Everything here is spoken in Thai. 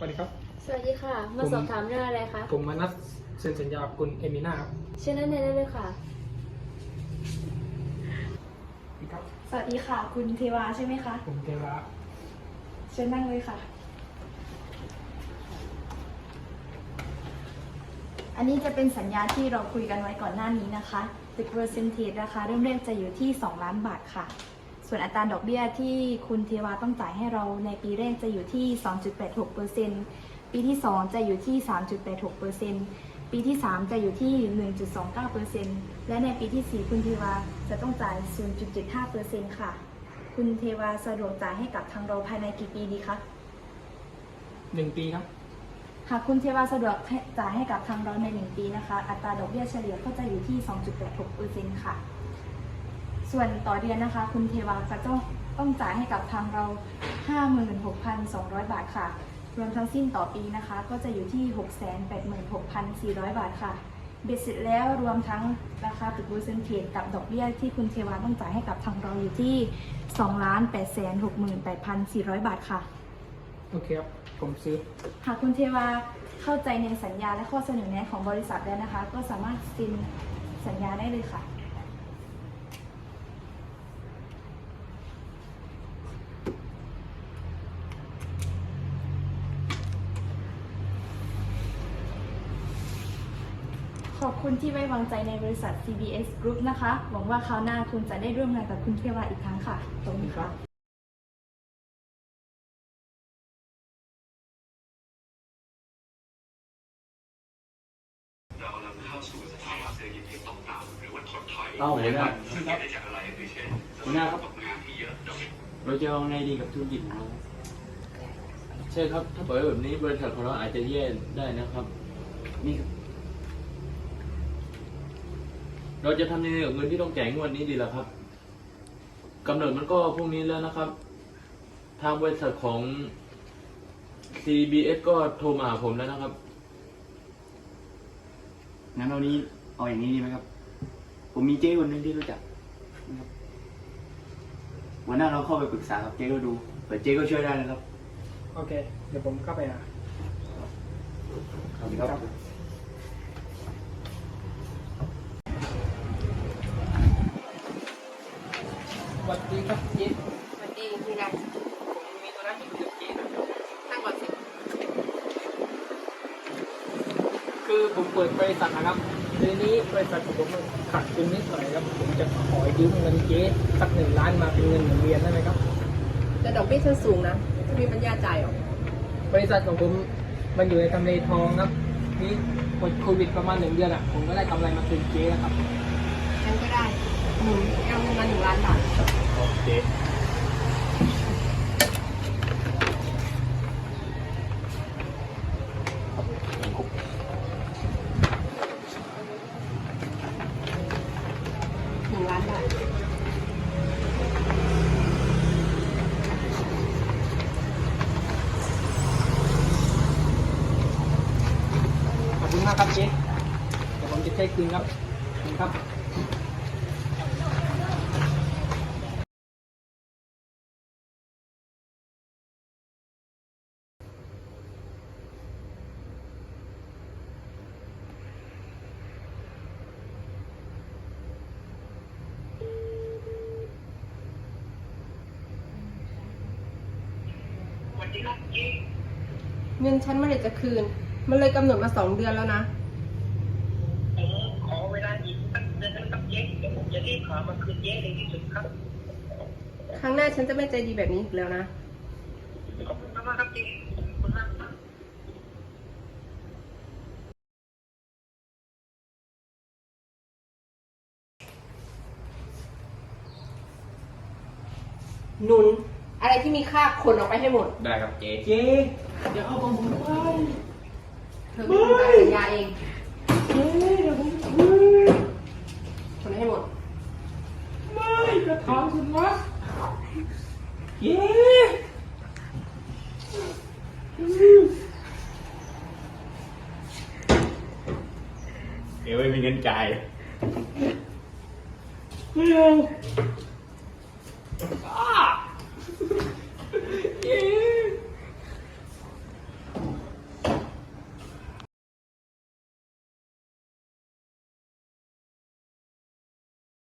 สวัสดีครับ สวัสดีค่ะ มาสอบถามเรื่องอะไรคะ ผมมานัดเซ็นสัญญากับคุณเอมิน่าครับเชิญนั่นได้เลยค่ะครับ สวัสดีค่ะ คุณเทวาใช่ไหมคะ ผมเทวะเชิญนั่งเลยค่ะ อันนี้จะเป็นสัญญาที่เราคุยกันไว้ก่อนหน้านี้นะคะตึกเปอร์เซนเทจราคาเริ่มแรกจะอยู่ที่ 2 ล้านบาทค่ะ ส่วนอัตราดอกเบี้ยที่คุณเทวาต้องจ่ายให้เราในปีแรกจะอยู่ที่ 2.86%ปีที่ 2 จะอยู่ที่ 3.86%ปีที่ 3 จะอยู่ที่ 1.29%และในปีทีสี่4 คุณเทวาจะต้องจ่าย 0.75%ค่ะ คุณเทวาสะดวกจ่ายให้กับทางเราภายในกี่ปีดีคะหนึ่งปีครับ หากคุณเทวาสะดวกให้จ่ายให้กับทางเราใน 1 ปีนะคะ อัตราดอกเบี้ยเฉลี่ยก็จะอยู่ที่ 2.86%ค่ะ ส่วนต่อเดือนนะคะ คุณเทวาจะต้องต้องจ่ายให้กับทางเรา 56,200 บาทค่ะ รวมทั้งสิ้นต่อปีนะคะ ก็จะอยู่ที่ 686,400 บาทค่ะ เบ็ดเสร็จแล้วรวมทั้งราคาตึกบูเซนเทจกับดอกเบี้ยที่คุณเทวาต้องจ่ายให้กับทางเราอยู่ที่ 2,868,400 บาทค่ะ โอเคครับ ผมซื้อ หากคุณเทวาเข้าใจในสัญญาและข้อเสนอแนะของบริษัทแล้วนะคะ ก็สามารถซ็นสัญญาได้เลยค่ะ ขอบคุณที่ไว้วางใจในบริษัท CBS Group นะคะ หวังว่าคราวหน้าคุณจะได้ร่วมงานกับคุณเทวาอีกครั้งค่ะขอบคุณค่ะเรากำลังเข้าสู่สภาวะเศรษฐกิจที่ตกต่ำหรือว่าถดถอยเอาเลยนะซึ่งเกิดได้จากอะไรก็คือเช่นหัวหน้าครับตกงานที่เยอะดอกเบี้ยเราจะเอาไงดีกับธุรกิจของเราใช่ครับ ถ้าปล่อยไว้แบบนี้บริษัทของเราอาจจะแย่ได้นะครับ นี่ครับ เราจะทำยังไงกับเงินที่ต้องจ่ายงวดนี้ดีล่ะครับกำเนิดมันก็พรุ่งนี้แล้วนะครับ ทางบริษัทของ CBS ก็โทรมาหาผมแล้วนะครับ งั้นเอานี้เอาอย่างนี้ดีไหมครับ ผมมีเจ๊คนหนึงที่รู้จักนะครับวันหน้าเราเข้าไปปรึกษากับเจ๊ก็ดูเผื่อเจ๊ก็ช่วยได้นะครับ โอเค เดี๋ยวผมเข้าไปหา ครับ สวัสดีครับเจ๊สวัสดีมีอะไรผมมีธุระที่คุยกับเจ๊หน่อยนั่งก่อนสิ คือผมเปิดบริษัทนะครับทีนี้บริษัทของผมมันขาดทุนนิดหน่อยครับผมจะขอยืมเงินเจ๊สักหนึ่งล้านมาเป็นเงินหมุนเวียนได้ไหมครับ แต่ดอกเบี้ยฉันสูงนะจะมีปัญญาจ่ายหรอบริษัทของผมมันอยู่ในทำเลทองครับนี่หมดโควิดประมาณหนึ่งเดือนอะผมก็ได้กำไรมาคืนเจ๊นะครับฉันก็ได้ หนุนเอาเงินมาหนึ่งล้านบาทโอเคหนึ่งล้านบาทขอบคุณมากครับเจ๊เดี๋ยวผมจะใช้คืนครับขอบคุณครับ เงินฉันเมื่อไหร่จะคืน มันเลยกำหนดมาสองเดือนแล้วนะ ผมขอเวลาอีกสักเดือนนึงครับเจ๊เดี๋ยวผมจะรีบหามาคืนเจ๊ในที่สุดครับ ครั้งหน้าฉันจะไม่ใจดีแบบนี้อีกแล้วนะ ขอบคุณมากครับเจ๊ขอบคุณมากครับหนุน อะไรที่มีค่าคนออกไปให้หมด ได้ครับเจ๊เจ๊อย่าเอาของผมไปเธอไม่ทำตามสัญญาเองเจ๊เดี๋ยวผมคืนคนให้หมด ไม่กระถางสุดวะเจ๊เดี๋ยวไม่มีเงินจ่ายไม่เอาอ้า yeah.